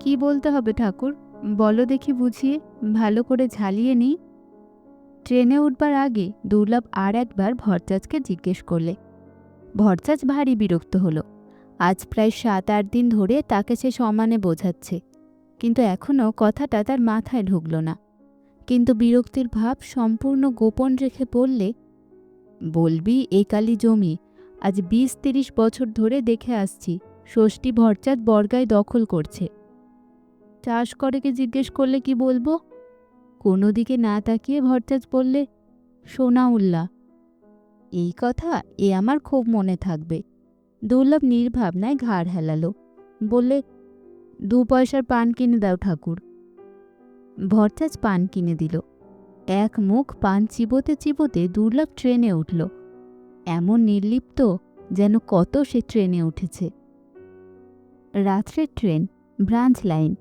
কি বলতে হবে ঠাকুর? বলো দেখি বুঝিয়ে, ভালো করে ঝালিয়ে নিই। ট্রেনে উঠবার আগে দুর্লভ আর একবার ভরচাজকে জিজ্ঞেস করলে। ভরচাজ ভারী বিরক্ত হলো। আজ প্রায় সাত, আট দিন ধরে তাকে সে সমানে বোঝাচ্ছে। কিন্তু এখনও কথাটা তার মাথায় ঢুকল না। কিন্তু বিরক্তির ভাব সম্পূর্ণ গোপন রেখে বললে, বলবি এ কালি জমি, আজ বিশ তিরিশ বছর ধরে দেখে আসছি। ষষ্ঠী ভরচাঁদ বর্গায় দখল করছে। চাষ করে কি জিজ্ঞেস করলে কি বলব? কোনো দিকে না তাকিয়ে ভরচাঁদ বললে সোনা উল্লাহ এই কথা এ আমার খুব মনে থাকবে। দুর্লভ নির্ভাবনায় ঘাড় হেলালো। বললে, দু পয়সার পান কিনে দাও ঠাকুর। ভরচাজ পান কিনে দিল। এক মুখ পান চিবোতে চিবোতে দুর্লভ ট্রেনে উঠল। এমন নির্লিপ্ত যেন কত সে ট্রেনে উঠেছে। রাত্রের ট্রেন, ব্রাঞ্চ লাইন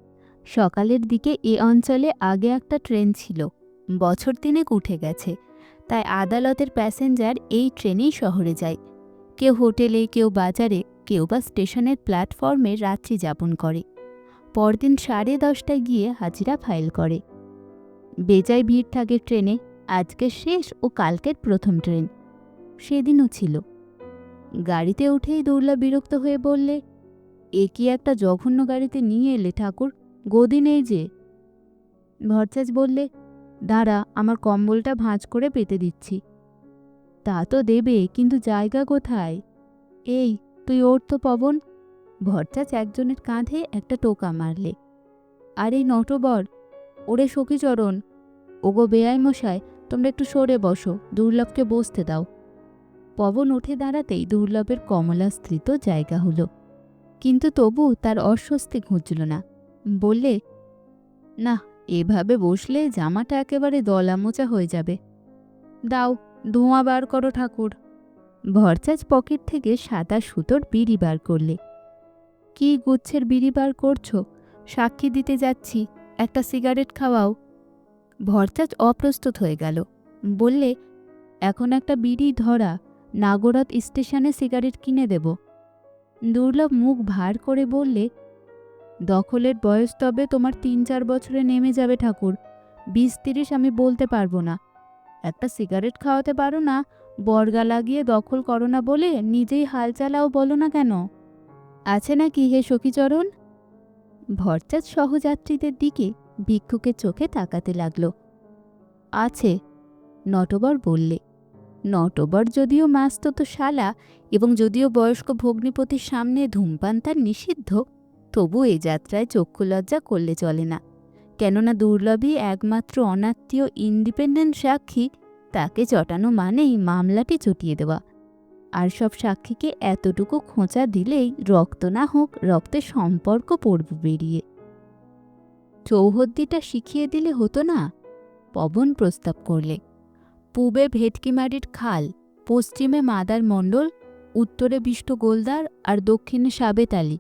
সকালের দিকে এ অঞ্চলে আগে একটা ট্রেন ছিল। বছর তিনেক উঠে গেছে, তাই আদালতের প্যাসেঞ্জার এই ট্রেনেই শহরে যায়। কেউ হোটেলে, কেউ বাজারে, কেউ বা স্টেশনের প্ল্যাটফর্মে রাত্রি যাপন করে। পরদিন সাড়ে দশটায় গিয়ে হাজিরা ফাইল করে। বেজায় ভিড় থাকে ট্রেনে, আজকে শেষ ও কালকের প্রথম ট্রেন। সেদিনও ছিল। গাড়িতে উঠেই দৌড়লা বিরক্ত হয়ে বললে, এ কি একটা জঘন্য গাড়িতে নিয়ে এলে ঠাকুর? গদি নেই যে। ভরচাজ বললে, দাঁড়া, আমার কম্বলটা ভাঁজ করে পেতে দিচ্ছি। তা তো দেবে, কিন্তু জায়গা কোথায়? এই, তুই ওর তো পবন? ভরচাচ একজনের কাঁধে একটা টোকা মারলে। আর এই নটবর ওরে সখীচরণ। ওগো বেয়াই মশায় তোমরা একটু সরে বসো, দুর্লভকে বসতে দাও। পবন উঠে দাঁড়াতেই দুর্লভের কমলাস্ত্রিত জায়গা হলো। কিন্তু তবু তার অস্বস্তি ঘুঁচল না। বললে, না, এভাবে বসলে জামাটা একেবারে দলামোচা হয়ে যাবে। দাও, ধোঁয়া বার করো ঠাকুর। ভরচাজ পকেট থেকে সাদা সুতোর বিড়ি বার করলে। কি গুচ্ছের বিড়ি বার করছ? সাক্ষী দিতে যাচ্ছি, একটা সিগারেট খাওয়াও। ভরচাজ অপ্রস্তুত হয়ে গেল। বললে, এখন একটা বিড়ি ধরা, নাগরাত স্টেশনে সিগারেট কিনে দেব। দুর্লভ মুখ ভার করে বললে দখলের বয়স তবে তোমার তিন চার বছরে নেমে যাবে ঠাকুর। বিশ তিরিশ আমি বলতে পারব না। একটা সিগারেট খাওয়াতে পারো না, বর্গা লাগিয়ে দখল করো না বলে নিজেই হাল চালাও বলো না কেন? আছে নাকি হে সখীচরণ? ভরচাঁদ সহযাত্রীদের দিকে ভিক্ষুকের চোখে তাকাতে লাগল। আছে, নটবর বললে। নটবর যদিও মাস্তত শালা এবং যদিও বয়স্ক ভগ্নিপতির সামনে ধূমপান তার নিষিদ্ধ তবু এ যাত্রায় চক্ষুলজ্জা করলে চলে না। কেননা দুর্লভই একমাত্র অনাত্মীয় ইন্ডিপেন্ডেন্ট সাক্ষী, তাকে চটানো মানেই মামলাটি চটিয়ে দেওয়া। আর সব সাক্ষীকে এতটুকু খোঁচা দিলেই রক্ত না হোক, রক্তের সম্পর্ক পড়ব বেরিয়ে। চৌহদ্দিটা শিখিয়ে দিলে হতো না? পবন প্রস্তাব করলে। পূবে ভেটকিমারির খাল, পশ্চিমে মাদার মণ্ডল, উত্তরে বিষ্ট গোলদার আর দক্ষিণে সাবেত আলী।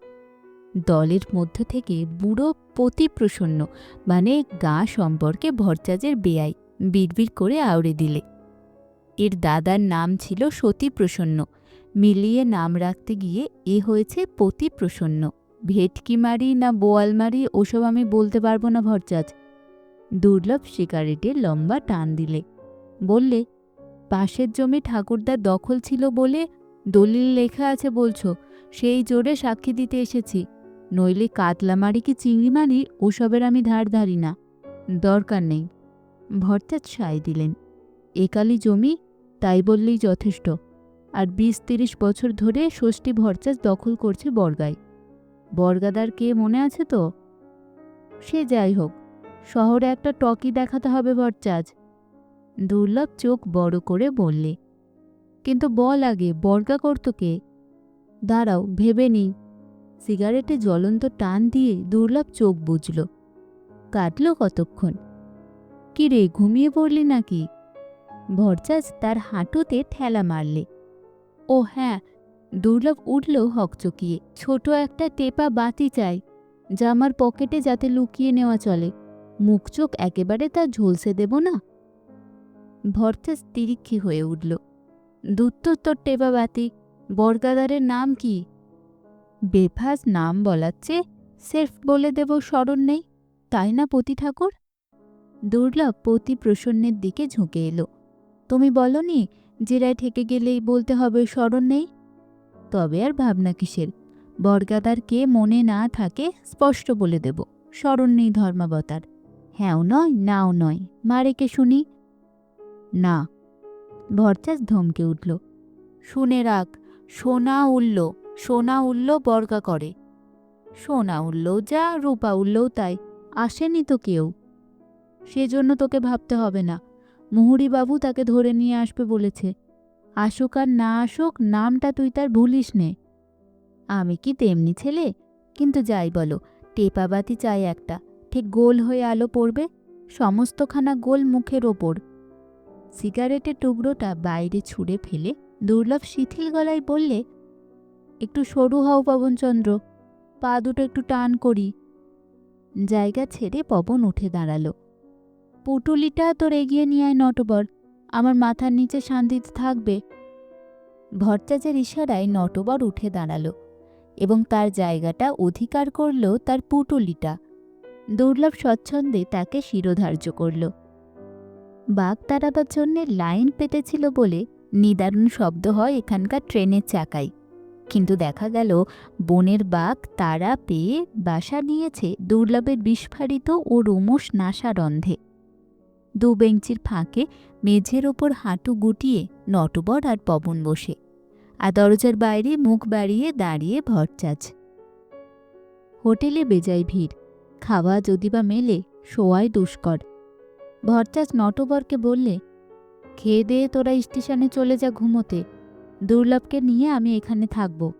দলের মধ্য থেকে বুড়ো প্রতিপ্রসন্ন মানে গা সম্পর্কে ভরচাজের বেয়াই বিড়বিড় করে আউড়ে দিলে। এর দাদার নাম ছিল সতীপ্রসন্ন। মিলিয়ে নাম রাখতে গিয়ে এ হয়েছে প্রতিপ্রসন্ন ভেটকিমারি না বোয়ালমারি ওসব আমি বলতে পারব না ভরচাজ। দুর্লভ সিগারেটের লম্বা টান দিলে। বললে, পাশের জমি ঠাকুরদার দখল ছিল বলে দলিল লেখা আছে বলছো, সেই জোরে সাক্ষী দিতে এসেছি। নইলে কাতলামারি কি চিংড়ি মারি ওসবের আমি ধার ধারি না। দরকার নেই। ভরচাঁদ সায় দিলেন। একালি জমি তাই বললেই যথেষ্ট। আর বিশ তিরিশ বছর ধরে ষষ্ঠী ভরচাঁদ দখল করছে বর্গায়। বর্গাদার কে মনে আছে তো? সে যাই হোক, শহরে একটা টকি দেখাতে হবে ভরচাজ দুর্লভ চোখ বড় করে বললে, কিন্তু বল আগে, বর্গা করতো কে? দাঁড়াও, ভেবে নিই। সিগারেটে জ্বলন্ত টান দিয়ে দুর্লভ চোখ বুঝল কাটল কতক্ষণ? কি রে ঘুমিয়ে পড়লি নাকি? ভরচাজ তার হাঁটুতে ঠেলা মারলে। ও হ্যাঁ দুর্লভ উঠল হকচকিয়ে ছোট একটা টেপা বাতি চাই, যা আমার পকেটে যাতে লুকিয়ে নেওয়া চলে। মুখ চোখ একেবারে তা ঝলসে দেব না? ভরচাজ তিরিক্ষি হয়ে উঠল। দুত্তর তোর টেপা বাতি, বরগাদারের নাম কি? বেফাস নাম বলাচ্ছে সেলফ বলে দেব স্মরণ নেই, তাই না পতি ঠাকুর? দুর্লভ পতি প্রসন্নের দিকে ঝুঁকে এলো। তুমি বলনি, জেরায় ঠেকে গেলেই বলতে হবে স্মরণ নেই? তবে আর ভাবনা কিসের? বরগাদার কে মনে না থাকে স্পষ্ট বলে দেব, স্মরণ নেই ধর্মাবতার। হ্যাঁও নয়, নাও নয় মারেকে শুনি? না। ভরচাস ধমকে উঠল। শুনে রাখ, সোনা উঠল সোনা উঠল বর্গা করে। সোনা উঠলেও যা, রূপা উঠলেও তাই, আসেনি তো কেউ। সেজন্য তোকে ভাবতে হবে না। মুহুরিবাবু তাকে ধরে নিয়ে আসবে বলেছে। আসুক আর না আসুক, নামটা তুই তার ভুলিস নে। আমি কি তেমনি ছেলে? কিন্তু যাই বলো, টেপাবাতি চাই একটা। ঠিক গোল হয়ে আলো পড়বে, সমস্তখানা গোল মুখের ওপর। সিগারেটের টুকরোটা বাইরে ছুঁড়ে ফেলে দুর্লভ শিথিল গলায় বললে একটু সরু হও পবনচন্দ্র, পা দুটো একটু টান করি। জায়গা ছেড়ে পবন উঠে দাঁড়াল। পুটুলিটা তোর এগিয়ে নিয়ে আয় নটবর, আমার মাথার নিচে শান্তিতে থাকবে। ভট্টাচার ইশারায় নটবর উঠে দাঁড়াল এবং তার জায়গাটা অধিকার করল তার পুটুলিটা। দুর্লভ স্বচ্ছন্দে তাকে শিরোধার্য করল। বাঘ তাড়াবার জন্যে লাইন পেতেছিল বলে নিদারুণ শব্দ হয় এখানকার ট্রেনের চাকায়। কিন্তু দেখা গেল বনের বাঘ তারা পেয়ে বাসা নিয়েছে দুর্লভের বিস্ফারিত ও রোমস নাসারন্ধে। দু বেঞ্চির ফাঁকে মেঝের ওপর হাঁটু গুটিয়ে নটবর আর পবন বসে, আর দরজার বাইরে মুখ বাড়িয়ে দাঁড়িয়ে ভরচাজ হোটেলে বেজায় ভিড়, খাওয়া যদি বা মেলে শোয়াই দুষ্কর। ভরচাজ নটবরকে বললে, খেয়ে দিয়ে তোরা স্টেশনে চলে যা ঘুমোতে। দুর্লভকে নিয়ে আমি এখানে থাকব।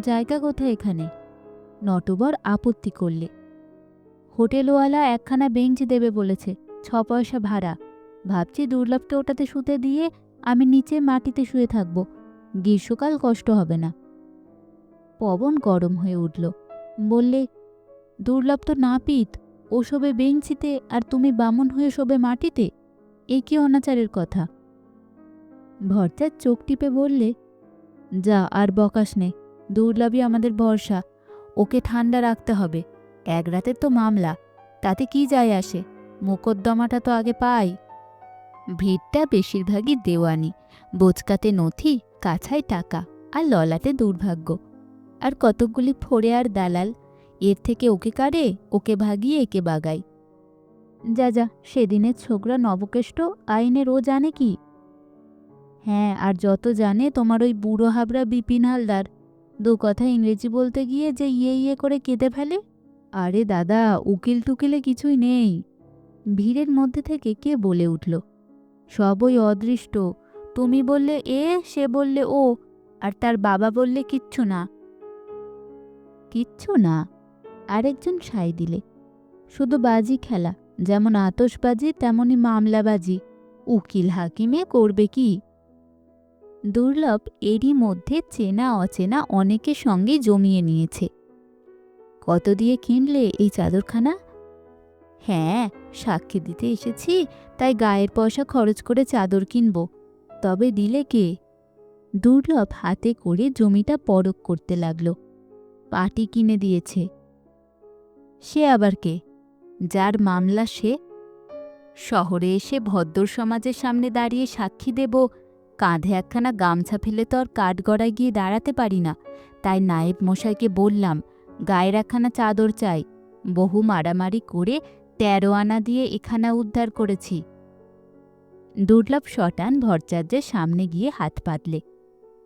জায়গা কোথায় এখানে? নটবর আপত্তি করলে। হোটেলওয়ালা একখানা বেঞ্চ দেবে বলেছে, ছ পয়সা ভাড়া। ভাবছি দুর্লভকে ওটাতে শুতে দিয়ে আমি নিচে মাটিতে শুয়ে থাকব। গ্রীষ্মকাল কষ্ট হবে না। পবন গরম হয়ে উঠল। বললে, দুর্লভ তো না নাপিত, ও শোবে বেঞ্চিতে আর তুমি বামন হয়ে শোবে মাটিতে? এ কি অনাচারের কথা? ভরচার চোখ টিপে বললে, যা, আর বকাস নে, দুর্লভই আমাদের ভরসা। ওকে ঠান্ডা রাখতে হবে। এক রাতের তো মামলা। তাতে কি যায় আসে? মোকদ্দমাটা তো আগে পাই। ভিড়টা বেশিরভাগই দেওয়ানি। বোচকাতে নথি, কাছায় টাকা, আর ললাটে দুর্ভাগ্য। আর কতকগুলি ফোড়ে আর দালাল, এর থেকে ওকে কাড়ে, ওকে ভাগিয়ে, একে বাগাই যা যা, সেদিনের ছোকরা নবকেষ্ট আইনের ও জানে কি? হ্যাঁ আর যত জানে তোমার ওই বুড়ো হাবড়া বিপিন হালদার। দু কথা ইংরেজি বলতে গিয়ে যে ইয়ে ইয়ে করে কেঁদে ফেলে? আরে দাদা, উকিল টুকিলে কিছুই নেই। ভিড়ের মধ্যে থেকে কে বলে উঠল? সব ওই অদৃষ্ট। তুমি বললে এ, সে বললে ও, আর তার বাবা বললে কিচ্ছু না। কিচ্ছু না? আরেকজন সাই দিলে। শুধু বাজি খেলা, যেমন আতসবাজি তেমনই মামলাবাজি। উকিল হাকিমে করবে কি? দুর্লভ এরই মধ্যে চেনা অচেনা অনেকের সঙ্গে জমিয়ে নিয়েছে। কত দিয়ে কিনলে এই চাদরখানা? হ্যাঁ সাক্ষী দিতে এসেছি, তাই গায়ের পয়সা খরচ করে চাদর কিনব। তবে দিলে কে? দুর্লভ হাতে করে জমিটা পরক করতে লাগল। পাটি কিনে দিয়েছে। সে আবার কে? যার মামলা সে। শহরে এসে ভদ্র সমাজের সামনে দাঁড়িয়ে সাক্ষী দেব কাঁধে একখানা গামছা ফেলে তো আর কাঠগড়ায় গিয়ে দাঁড়াতে পারি না। তাই নায়েব মশাইকে বললাম, গায়ের একখানা চাদর চাই। বহু মারামারি করে তেরো আনা দিয়ে এখানা উদ্ধার করেছি। দুর্লভ শটান ভরচার্যের সামনে গিয়ে হাত পাতলে,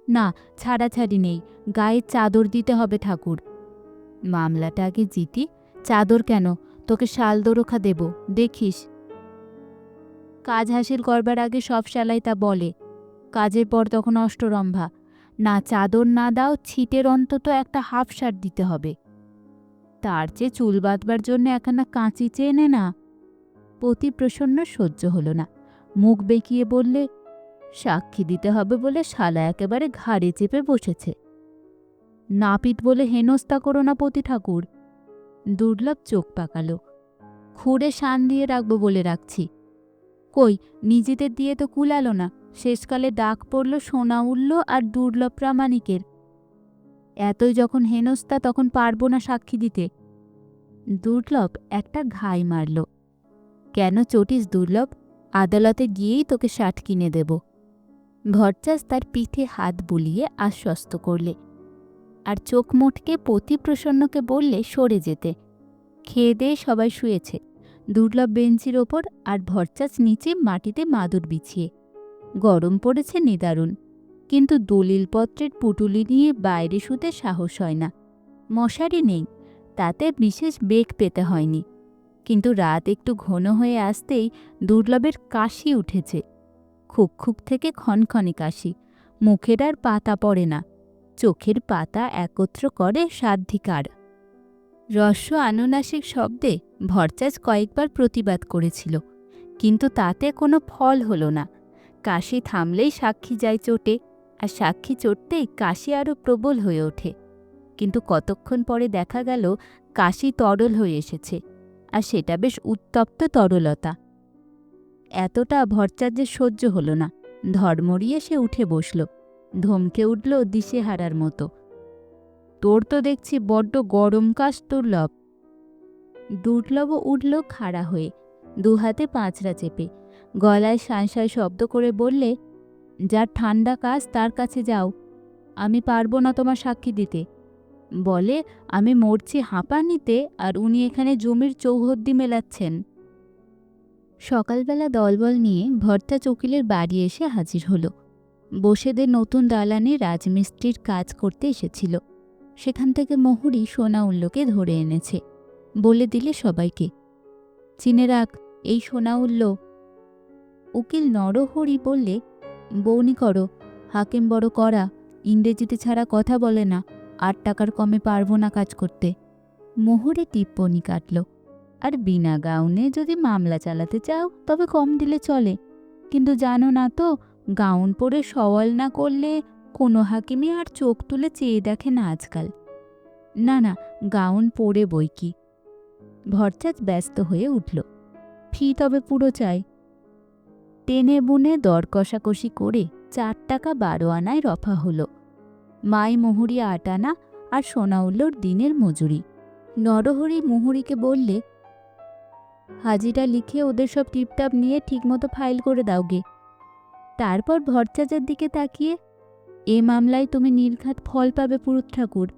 না, ছাড়াছাড়ি নেই, গায়ে চাদর দিতে হবে ঠাকুর। মামলাটা আগে জিতি। চাদর কেন? তোকে শাল দোরখা দেব, দেখিস। কাজ হাসিল করবার আগে সব শালাই তা বলে। কাজের পর তখন অষ্টরম্ভা। না চাদর না দাও, ছিটের অন্তত একটা হাফ শার্ট দিতে হবে। তার চেয়ে চুল বাঁধবার জন্য একখানা কাঁচি চেয়ে নে না। পতি প্রসন্ন সহ্য হলো না। মুখ বেঁকিয়ে বললে, সাক্ষী দিতে হবে বলে শালা একেবারে ঘাড়ে চেপে বসেছে। নাপিত বলে হেনস্তা করো না পতি ঠাকুর। দুর্লভ চোখ পাকালো। খুঁড়ে শান দিয়ে রাখব বলে রাখছি। কই, নিজেদের দিয়ে তো কুলালো না। শেষকালে ডাক পড়ল সোনা উঠল আর দুর্লভ প্রামাণিকের। এতই যখন হেনস্তা তখন পারব না সাক্ষী দিতে। দুর্লভ একটা ঘাই মারল। কেন চটিস দুর্লভ? আদালতে গিয়েই তোকে শার্ট কিনে দেব। ভরচাস তার পিঠে হাত বুলিয়ে আশ্বস্ত করলে আর চোখ মোটকে প্রতিপ্রসন্নকে বললে সরে যেতে। খেয়ে সবাই শুয়েছে। দুর্লভ বেঞ্চির ওপর আর ভরচাস নিচে মাটিতে মাদুর বিছিয়ে গরম পড়েছে নিদারুণ। কিন্তু দলিলপত্রের পুটুলি নিয়ে বাইরে শুতে সাহস হয় না। মশারি নেই, তাতে বিশেষ বেগ পেতে হয়নি। কিন্তু রাত একটু ঘন হয়ে আসতেই দুর্লভের কাশি উঠেছে। খুক খুক থেকে ক্ষণক্ষণে কাশি, মুখের আর পাতা পড়ে না। চোখের পাতা একত্র করে সাধিকার রস্য আনুনাসিক শব্দে ভরচাজ কয়েকবার প্রতিবাদ করেছিল, কিন্তু তাতে কোনো ফল হলো না। কাশি থামলেই সাক্ষী যায় চোটে, আর সাক্ষী চড়তেই কাশি আরও প্রবল হয়ে ওঠে। কিন্তু কতক্ষণ পরে দেখা গেল, কাশি তরল হয়ে এসেছে, আর সেটা বেশ উত্তপ্ত তরলতা। এতটা ভরচার্যের সহ্য হলো না। ধর্মরিয়ে সে উঠে বসল, ধমকে উঠল দিশেহারার মতো। তোর তো দেখছি বড্ড গরম কাশ দুর্লভ দুর্লভ উঠল খাড়া হয়ে, দুহাতে পাঁচরা চেপে গলায় সাঁসায় শব্দ করে বললে, যার ঠান্ডা কাজ তার কাছে যাও, আমি পারব না তোমার সাক্ষী দিতে। বলে, আমি মরছি হাঁপানিতে আর উনি এখানে জমির চৌহদ্দি মেলাচ্ছেন। সকালবেলা দলবল নিয়ে ভর্তা চকিলের বাড়ি এসে হাজির হলো। বসেদের নতুন দালানে রাজমিস্ত্রির কাজ করতে এসেছিল। সেখান থেকে মহুরি সোনা উল্লোকে ধরে এনেছে। বলে দিলে সবাইকে, চিনে রাখ, এই সোনা উল্ল উকিল নরহরি বললে, বৌনি করো, হাকিম বড় করা ইংরেজিতে ছাড়া কথা বলে না, আট টাকার কমে পারব না কাজ করতে। মোহরে টিপ্পনি কাটল, আর বিনা গাউনে যদি মামলা চালাতে চাও, তবে কম দিলে চলে। কিন্তু জানো না তো, গাউন পরে সওয়াল না করলে কোনো হাকিমই আর চোখ তুলে চেয়ে দেখে না আজকাল। না না, গাউন পরে বই কি? ভরচাজ ব্যস্ত হয়ে উঠল, ফি তবে পুরো চাই। টেনে বুনে দর কষাকষি করে চার টাকা বারো আনায় রফা হলো। মাই মুহুরি আট আনা আর সোনাউল্লোর দিনের মজুরি। নরহরি মুহুরিকে বললে, হাজিরা লিখে ওদের সব টিপটাপ নিয়ে ঠিকমতো ফাইল করে দাও গে। তারপর ভরচাজার দিকে তাকিয়ে, এ মামলায় তুমি নীলখাত ফল পাবে পুরুত ঠাকুর।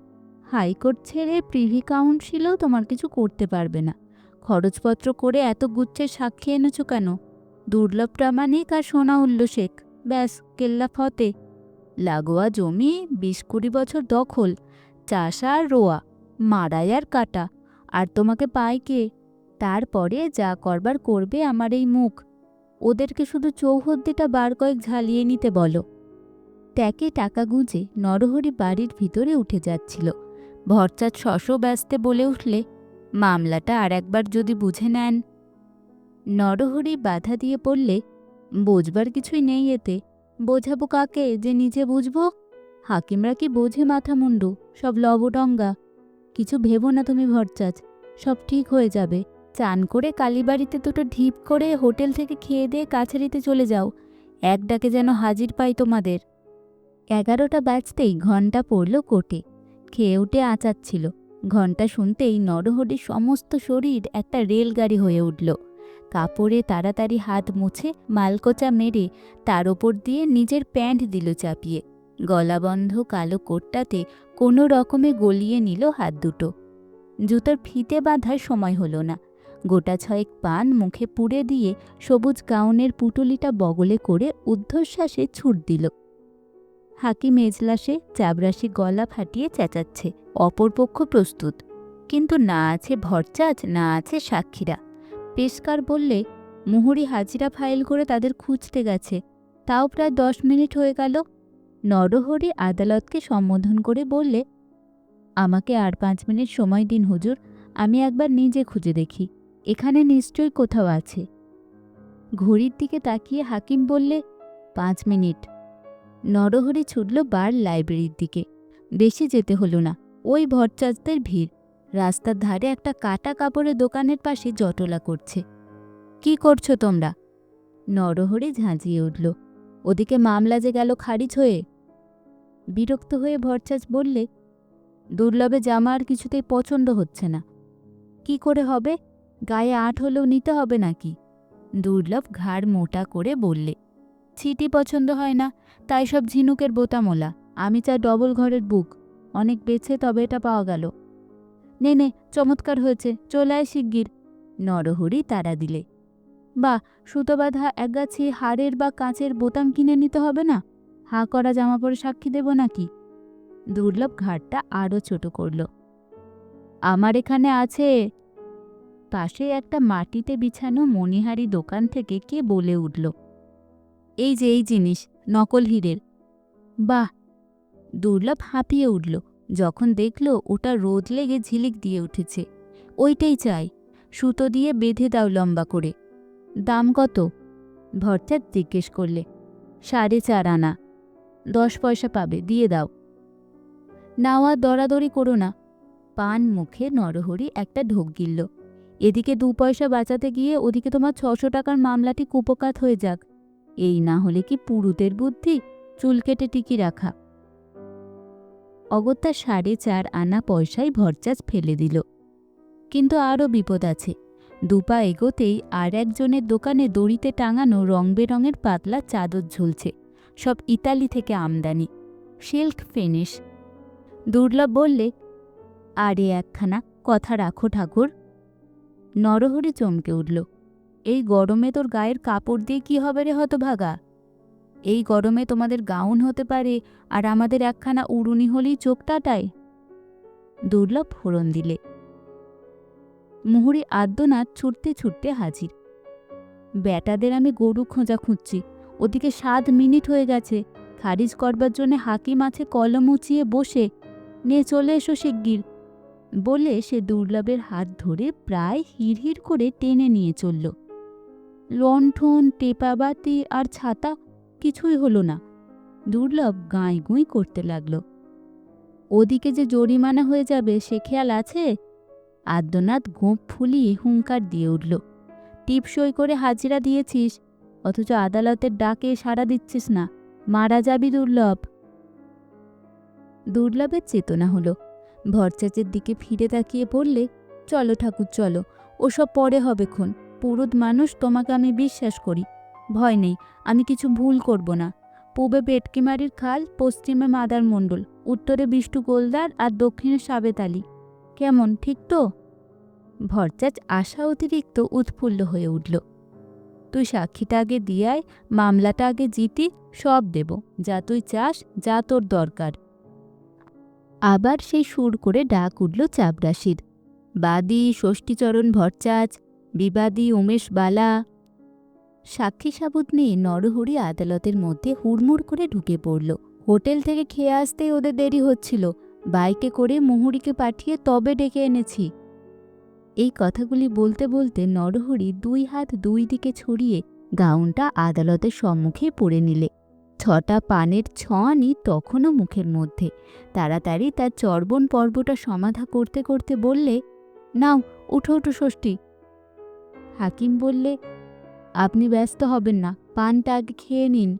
হাইকোর্ট ছেড়ে প্রিভি কাউন্সিলও তোমার কিছু করতে পারবে না। খরচপত্র করে এত গুচ্ছের সাক্ষী এনেছো কেন? দুর্লভ প্রামাণিক আর সোনা শেখ। ব্যাস, কেল্লা ফতে। লাগোয়া জমি, বিশ কুড়ি বছর দখল, চাষ আর রোয়া মারাই আর কাটা। আর তোমাকে পায় কে? তারপরে যা করবার করবে আমার এই মুখ। ওদেরকে শুধু চৌহদ্দিটা বার কয়েক ঝালিয়ে নিতে বলো। ট্যাকে টাকা গুঁজে নরহরি বাড়ির ভিতরে উঠে যাচ্ছিল। ভরচাঁদ শশ ব্যস্তে বলে উঠলে, মামলাটা আর একবার যদি বুঝে নেন। নরহরি বাধা দিয়ে পড়লে বোঝবার কিছুই নেই এতে। বোঝাবো কাকে যে নিজে বুঝব? হাকিমরা কি বোঝে মাথা মুন্ডু? সব লবডঙ্গা। কিছু ভেবো না তুমি ভরচাচ সব ঠিক হয়ে যাবে। চান করে কালীবাড়িতে দুটো ঢিপ করে হোটেল থেকে খেয়ে দিয়ে কাছারিতে চলে যাও। এক ডাকে যেন হাজির পাই তোমাদের। এগারোটা বাজতেই ঘণ্টা পড়ল কোটে। খেয়ে উঠে আঁচাচ্ছিল। ঘণ্টা শুনতেই নরহরির সমস্ত শরীর একটা রেলগাড়ি হয়ে উঠল। কাপড়ে তাড়াতাড়ি হাত মুছে মালকোচা মেরে তার ওপর দিয়ে নিজের প্যান্ট দিল চাপিয়ে। গলাবন্ধ কালো কোটটাতে কোনো রকমে গলিয়ে নিল হাত দুটো। জুতোর ফিতে বাঁধার সময় হলো না। গোটা ছয়েক পান মুখে পুড়ে দিয়ে সবুজ গাউনের পুটুলিটা বগলে করে ঊর্ধ্বশ্বাসে ছুট দিল। হাকিম এজলাসে চাবরাশি গলা ফাটিয়ে চেঁচাচ্ছে। অপরপক্ষ প্রস্তুত। কিন্তু না আছে ভরচাজ না আছে সাক্ষীরা। পেশকার বললে, মুহুরি হাজিরা ফাইল করে তাদের খুঁজতে গেছে। তাও প্রায় দশ মিনিট হয়ে গেল। নরহরি আদালতকে সম্বোধন করে বললে, আমাকে আর পাঁচ মিনিট সময় দিন হুজুর, আমি একবার নিজে খুঁজে দেখি। এখানে নিশ্চয়ই কোথাও আছে। ঘড়ির দিকে তাকিয়ে হাকিম বললে, পাঁচ মিনিট। নরহরি ছুটল বার লাইব্রেরির দিকে। বেশি যেতে হলো না। ওই ভরচাজদের ভিড়। রাস্তার ধারে একটা কাটা কাপড়ের দোকানের পাশে জটলা করছে। কি করছ তোমরা? নরহরি ঝাঁঝিয়ে উঠল। ওদিকে মামলা যে গেল খারিজ হয়ে। বিরক্ত হয়ে ভরচাজ বললে, দুর্লভে জামা আর কিছুতেই পছন্দ হচ্ছে না। কি করে হবে? গায়ে আট হলেও নিতে হবে নাকি? দুর্লভ ঘাড় মোটা করে বললে, ছিটি পছন্দ হয় না, তাই সব ঝিনুকের বোতামোলা আমি চাই ডবল ঘরের বুক। অনেক বেছে তবে এটা পাওয়া গেল। নে নে, চমৎকার হয়েছে, চলে আয় শিগগির। নরহরি তারা দিলে। বা সুতো বাঁধা একগাছি হাড়ের বা কাঁচের বোতাম কিনে নিতে হবে না? হা করা জামা পরে সাক্ষী দেব নাকি? দুর্লভ ঘাটটা আরও ছোট করল। আমার এখানে আছে। পাশে একটা মাটিতে বিছানো মণিহারি দোকান থেকে কে বলে উঠল। এই যে, এই জিনিস, নকল হীরের। বাহ! দুর্লভ হাঁপিয়ে উঠল। যখন দেখল ওটা রোদ লেগে ঝিলিক দিয়ে উঠেছে। ওইটাই চাই, সুতো দিয়ে বেঁধে দাও লম্বা করে। দাম কত? ভরচাঁদ জিজ্ঞেস করলে। সাড়ে চার আনা। দশ পয়সা পাবে, দিয়ে দাও। নাওয়া দরাদরি করো না। পান মুখে নরহরি একটা ঢোক গিলল। এদিকে দু পয়সা বাঁচাতে গিয়ে ওদিকে তোমার ছশো টাকার মামলাটি কুপকাত হয়ে যাক। এই না হলে কি পুরুতের বুদ্ধি? চুল কেটে টিকি রাখা। অগত্যা সাড়ে চার আনা পয়সায় ভরচাজ ফেলে দিল। কিন্তু আরও বিপদ আছে। দুপা এগোতেই আর একজনের দোকানে দড়িতে টাঙানো রং বেরঙের পাতলা চাদর ঝুলছে, সব ইতালি থেকে আমদানি। Silk finish. দুর্লভ বললে, আরে একখানা, কথা রাখো ঠাকুর। নরহরি চমকে উঠল, এই গরমে তোর গায়ের কাপড় দিয়ে কি হবে রে হতভাগা? এই গরমে তোমাদের গাউন হতে পারে, আর আমাদের একখানা উড়ুনি হলেই চোখ টাটায় দুর্লভ ফোড়ন দিলে। মুহুরি আদ্যনাথ ছুটতে ছুটতে হাজির। ব্যাটাদের আমি গরু খোঁজা খুঁজছি, ওদিকে সাত মিনিট হয়ে গেছে, খারিজ করবার জন্য হাকিম আছে কলম উঁচিয়ে বসে। নিয়ে চলে এসো শিগগির। বলে সে দুর্লভের হাত ধরে প্রায় হিড়হিড় করে টেনে নিয়ে চলল। লণ্ঠন, টেপাবাতি আর ছাতা কিছুই হলো না। দুর্লভ গাঁই গুঁই করতে লাগল। ওদিকে যে জরিমানা হয়ে যাবে সে খেয়াল আছে? আদ্যনাথ গোঁপ ফুলিয়ে হুঙ্কার দিয়ে উঠল, টিপসই করে হাজিরা দিয়েছিস, অথচ আদালতের ডাকে সাড়া দিচ্ছিস না, মারা যাবি দুর্লভ। দুর্লভের চেতনা হলো, ভরচাচের দিকে ফিরে তাকিয়ে পড়লে চলো ঠাকুর, চলো, ওসব পরে হবে ক্ষণ পুরুত মানুষ তোমাকে আমি বিশ্বাস করি ভয় নেই, আমি কিছু ভুল করব না। পূবে পেটকিমারির খাল, পশ্চিমে মাদার মণ্ডল, উত্তরে বিষ্টু গোলদার আর দক্ষিণে সাবেত আলী। কেমন, ঠিক তো? ভরচাচ আশা অতিরিক্ত উৎফুল্ল হয়ে উঠল। তুই সাক্ষীটা আগে দিয়ায় মামলাটা আগে জিতি, সব দেব। যা তুই চাস, যা তোর দরকার। আবার সেই সুর করে ডাক উঠল চাপরাশির। বাদী, ষষ্ঠীচরণ ভরচাচ, বিবাদী উমেশ বালা সাক্ষী সাবুত নিয়ে নরহরি আদালতের মধ্যে হুড়মুড় করে ঢুকে পড়ল। হোটেল থেকে খেয়ে আসতেই ওদের দেরি হচ্ছিল। বাইকে করে মুহুরিকে পাঠিয়ে তবে ডেকে এনেছি। এই কথাগুলি বলতে বলতে নরহরি দুই হাত দুই দিকে ছড়িয়ে গাউনটা আদালতের সম্মুখে পড়ে নিলে। ছটা পানের ছনি তখনও মুখের মধ্যে। তাড়াতাড়ি তার চর্বণ পর্বটা সমাধা করতে করতে বললে, নাও, উঠো উঠো, ষষ্ঠী। হাকিম বললে আপনি ব্যস্ত হবেন না, পানটা আগে খেয়ে নিন।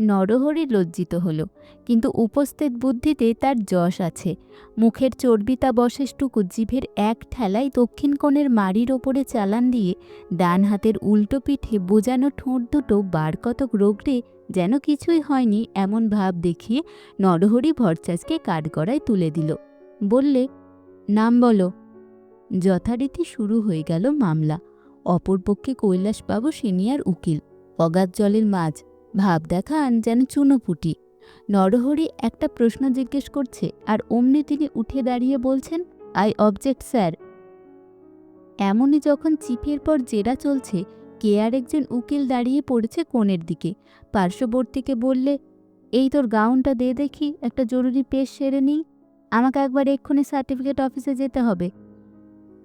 নরহরি লজ্জিত হল, কিন্তু উপস্থিত বুদ্ধিতে তার যশ আছে। মুখের চর্বিতা বশেষটুকু জিভের এক ঠেলায় দক্ষিণ কোণের মাড়ির ওপরে চালান দিয়ে ডান হাতের উল্টো পিঠে বোজানো ঠোঁট দুটো বার কতক রোগড়ে যেন কিছুই হয়নি এমন ভাব দেখিয়ে নরহরি ভরচাজকে কাঠগড়ায় তুলে দিল। বললে, নাম বলো। যথারীতি শুরু হয়ে গেল মামলা। অপরপক্ষে কৈলাসবাবু সিনিয়র উকিল। অগাধ জলের মাছ ভাব দেখান যেন চুনোপুটি। নরহরি একটা প্রশ্ন জিজ্ঞেস করছে, আর অমনি তিনি উঠে দাঁড়িয়ে বলছেন আই অবজেক্ট স্যার এমনই যখন চিপের পর জেরা চলছে, কে আর একজন উকিল দাঁড়িয়ে পড়েছে কোণের দিকে। পার্শ্ববর্তীকে বললে, এই তোর গাউনটা দে দেখি, একটা জরুরি পেশ সেরে নিই। আমাকে একবার এক্ষুনি সার্টিফিকেট অফিসে যেতে হবে।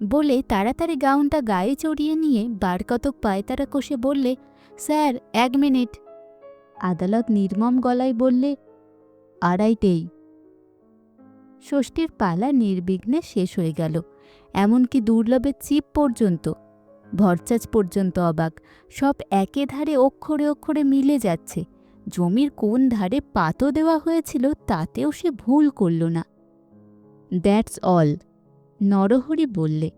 বলে তাড়াতাড়ি গাউনটা গায়ে চড়িয়ে নিয়ে বার কতক পায়তারা কষে বললে, স্যার, এক মিনিট। আদালত নির্মম গলায় বললে, আড়াইটেই। ষষ্ঠীর পালা নির্বিঘ্নে শেষ হয়ে গেল, এমনকি দুর্লভের চিপ পর্যন্ত ভরচাজ পর্যন্ত অবাক, সব একে ধারে অক্ষরে অক্ষরে মিলে যাচ্ছে, জমির কোন ধারে পাতো দেওয়া হয়েছিল তাতেও সে ভুল করল না। That's all. নরহরি বললে,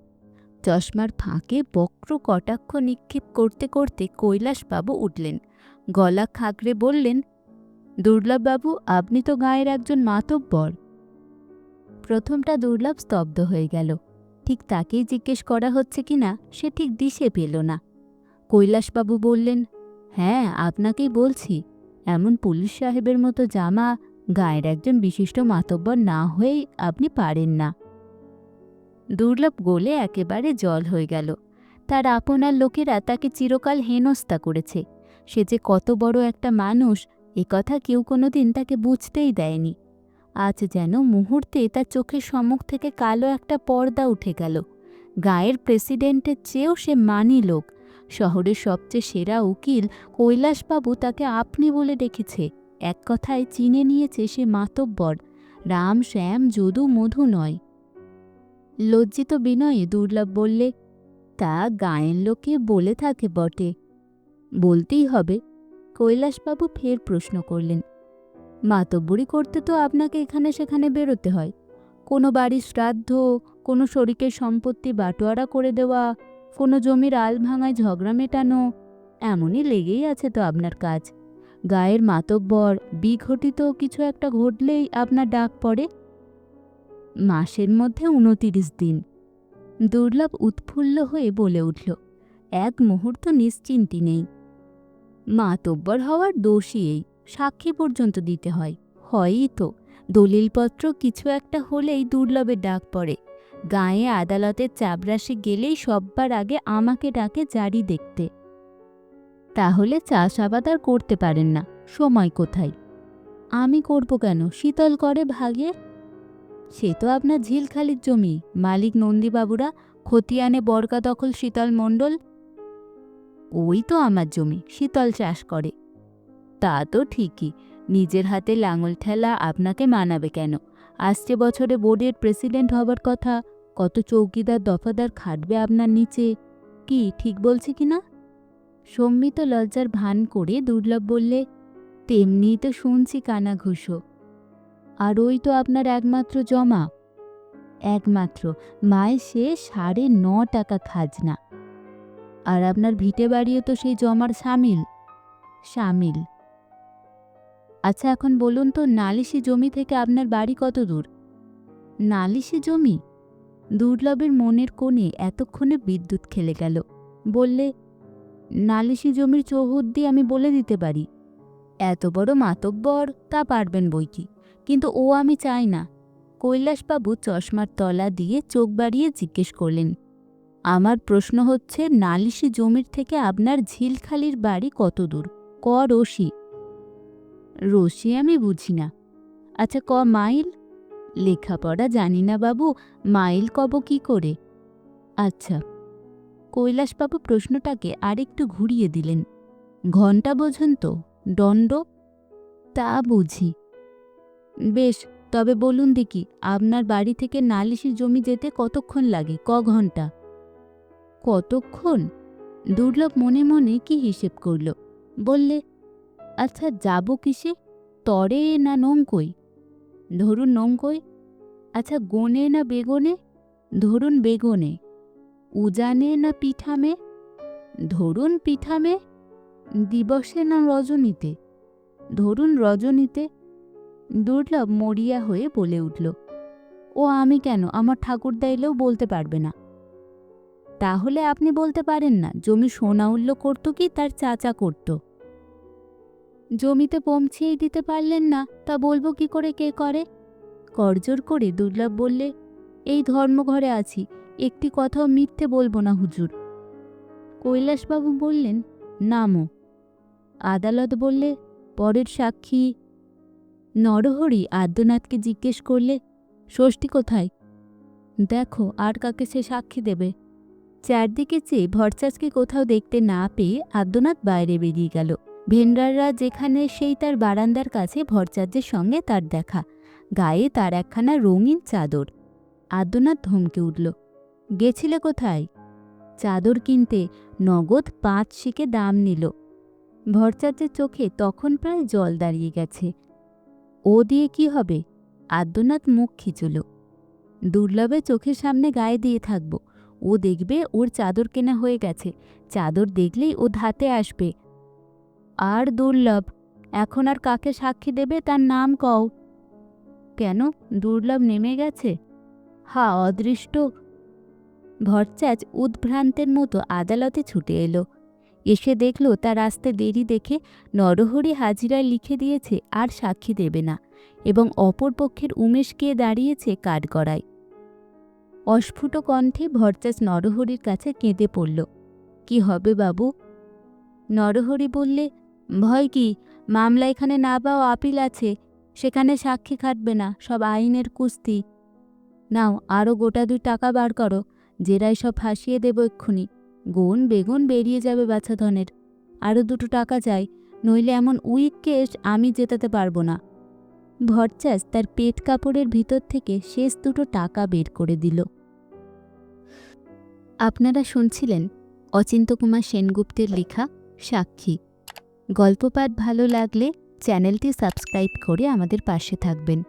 চশমার ফাঁকে বক্র কটাক্ষ নিক্ষেপ করতে করতে কৈলাসবাবু উঠলেন। গলা খাকড়ে বললেন, দুর্লভবাবু, আপনি তো গায়ের একজন মাতব্বর। প্রথমটা দুর্লভ স্তব্ধ হয়ে গেল। ঠিক তাকেই জিজ্ঞেস করা হচ্ছে কিনা সে ঠিক দিশে পেল না। কৈলাসবাবু বললেন হ্যাঁ আপনাকেই বলছি, এমন পুলিশ সাহেবের মতো জামা গায়ের একজন বিশিষ্ট মাতব্বর না হয়েই আপনি পারেন না। দুর্লভ গোলে একেবারে জল হয়ে গেল। তার আপনার লোকেরা তাকে চিরকাল হেনস্থা করেছে। সে যে কত বড় একটা মানুষ, এ কথা কেউ কোনোদিন তাকে বুঝতেই দেয়নি। আজ যেন মুহূর্তে তার চোখের সম্মুখ থেকে কালো একটা পর্দা উঠে গেল। গায়ের প্রেসিডেন্টের চেয়েও সে মানি লোক। শহরের সবচেয়ে সেরা উকিল কৈলাসবাবু তাকে আপনি বলে ডেকেছে। এক কথায় চিনে নিয়েছে সে মাতব্বর। রাম, শ্যাম, যদু, মধু নয়। লজ্জিত বিনয়ে দুর্লভ বললে, তা গায়ের লোকে বলে থাকে বটে। বলতেই হবে। কৈলাসবাবু ফের প্রশ্ন করলেন মাতব্বরি করতে তো আপনাকে এখানে সেখানে বেরোতে হয়। কোনো বাড়ির শ্রাদ্ধ, কোনো শরিকের সম্পত্তি বাটোয়ারা করে দেওয়া, কোনো জমির আল ভাঙায় ঝগড়া মেটানো, এমনই লেগেই আছে তো আপনার কাজ। গায়ের মাতব্বর, বিঘটিত কিছু একটা ঘটলেই আপনার ডাক পড়ে। মাসের মধ্যে উনতিরিশ দিন। দুর্লভ উৎফুল্ল হয়ে বলে উঠল, এক মুহূর্ত নিশ্চিন্তি নেই। মা মাতব্বর হওয়ার দোষী এই, সাক্ষী পর্যন্ত দিতে হয়। হয়ই তো, দলিলপত্র কিছু একটা হলেই দুর্লভের ডাক পড়ে। গায়ে আদালতের চাবরাশি গেলেই সব্বার আগে আমাকে ডাকে জারি দেখতে। তাহলে চাষাবাদ আর করতে পারেন না, সময় কোথায়? আমি করব কেন? শীতল করে ভাগে সে তো আপনার ঝিলখালির জমি। মালিক নন্দীবাবুরা খতিয়ানে বর্গা দখল শীতল মণ্ডল? ওই তো আমার জমি, শীতল চাষ করে। তা তো ঠিকই, নিজের হাতে লাঙল ঠেলা আপনাকে মানাবে কেন? আসছে বছরে বোর্ডের প্রেসিডেন্ট হবার কথা, কত চৌকিদার দফাদার খাটবে আপনার নিচে, কি ঠিক বলছি কি না? সম্মিত লজ্জার ভান করে দুর্লভ বললে, তেমনিই তো শুনছি কানা ঘুষো আর ওই তো আপনার একমাত্র জমা। একমাত্র, মায় সে সাড়ে ন টাকা খাজনা। আর আপনার ভিটে বাড়িও তো সেই জমার সামিল। সামিল। আচ্ছা এখন বলুন তো, নালিশি জমি থেকে আপনার বাড়ি কত দূর? নালিশি জমি? দুর্লভের মনের কোণে এতক্ষণে বিদ্যুৎ খেলে গেল। বললে, নালিশি জমির চৌহদ্দি আমি বলে দিতে পারি। এত বড় মাতব্বর, তা পারবেন বইকি কিন্তু ও আমি চাই না। কৈলাসবাবু চশমার তলা দিয়ে চোখ বাড়িয়ে জিজ্ঞেস করলেন, আমার প্রশ্ন হচ্ছে, নালিশি জমির থেকে আপনার ঝিলখালির বাড়ি কত দূর? ক রশি রশি আমি বুঝি না। আচ্ছা ক মাইল? লেখাপড়া জানি না বাবু, মাইল কব কি করে? আচ্ছা। কৈলাসবাবু প্রশ্নটাকে আরেকটু ঘুরিয়ে দিলেন, ঘণ্টা বোঝেন তো, দণ্ড? তা বুঝি। বেশ, তবে বলুন দেখি, আপনার বাড়ি থেকে নালিশি জমি যেতে কতক্ষণ লাগে? ক ঘণ্টা কতক্ষণ? দুর্লভ মনে মনে কি হিসেব করল? বললে আচ্ছা যাব কিসে? তরে না নৌকোয়? ধরুন নৌকোয়? আচ্ছা গনে না বেগনে? ধরুন বেগনে। উজানে না পিঠামে? ধরুন পিঠামে? দিবসে না রজনীতে? ধরুন রজনীতে। দুর্লভ মরিয়া হয়ে বলে উঠল, ও আমি কেন? আমার ঠাকুরদা এলেও বলতে পারবে না। তাহলে আপনি বলতে পারেন না, জমি সোনা উল্ল করত কি তার চাচা করত? জমিতে পৌঁছেই দিতে পারলেন না, তা বলব কি করে কে করে? করজোর করে দুর্লভ বললে, এই ধর্মঘরে আছি, একটি কথাও মিথ্যে বলব না হুজুর। কৈলাসবাবু বললেন নামো আদালত বললে, পরের সাক্ষী নরহরি আদ্যনাথকে জিজ্ঞেস করলে, ষষ্ঠী কোথায়? দেখো, আর কাকে সে সাক্ষী দেবে? চারদিকে চেয়ে ভরচাজকে কোথাও দেখতে না পেয়ে আদ্যনাথ বাইরে বেরিয়ে গেল। ভেন্ডাররা যেখানে সেই তার বারান্দার কাছে ভরচার্যের সঙ্গে তার দেখা। গায়ে তার একখানা রঙিন চাদর। আদ্যনাথ ধমকে উঠল, গেছিলে কোথায়? চাদর কিনতে নগদ পাঁচ শিকে দাম নিল। ভরচার্যের চোখে তখন প্রায় জল দাঁড়িয়ে গেছে। ও দিয়ে কি হবে? আদ্যনাথ মুখ খিচুল। দুর্লভে চোখের সামনে গায়ে দিয়ে থাকব। ও দেখবে ওর চাদর কেনা হয়ে গেছে। চাদর দেখলেই ও ধাতে আসবে। আর দুর্লভ, এখন আর কাকে সাক্ষী দেবে তার নাম কও। কেন? দুর্লভ নেমে গেছে? হা, অদৃষ্ট। ভরচাজ উদ্ভ্রান্তের মতো আদালতে ছুটে এলো। এসে দেখল তার আসতে দেরি দেখে নরহরি হাজিরায় লিখে দিয়েছে, আর সাক্ষী দেবে না। এবং অপর পক্ষের উমেশ গিয়ে দাঁড়িয়েছে কাঠগড়ায় অস্ফুট কণ্ঠে ভরচাস নরহরির কাছে কেঁদে পড়ল, কি হবে বাবু? নরহরি বললে, ভয় কি, মামলা এখানে না পাও আপিল আছে, সেখানে সাক্ষী খাটবে না, সব আইনের কুস্তি। নাও আরও গোটা দুই টাকা বার করো জেরাই সব ফাঁসিয়ে দেবো এক্ষুনি। গুণ বেগুন বেরিয়ে যাবে বাছাধনের আরও দুটো টাকা চাই, নইলে এমন উইক কেস আমি জেতাতে পারব না। ভরচাস তার পেট কাপড়ের ভিতর থেকে শেষ দুটো টাকা বের করে দিল। আপনারা শুনছিলেন অচিন্তকুমার সেনগুপ্তের লেখা সাক্ষী। গল্পপাঠ ভালো লাগলে চ্যানেলটি সাবস্ক্রাইব করে আমাদের পাশে থাকবেন।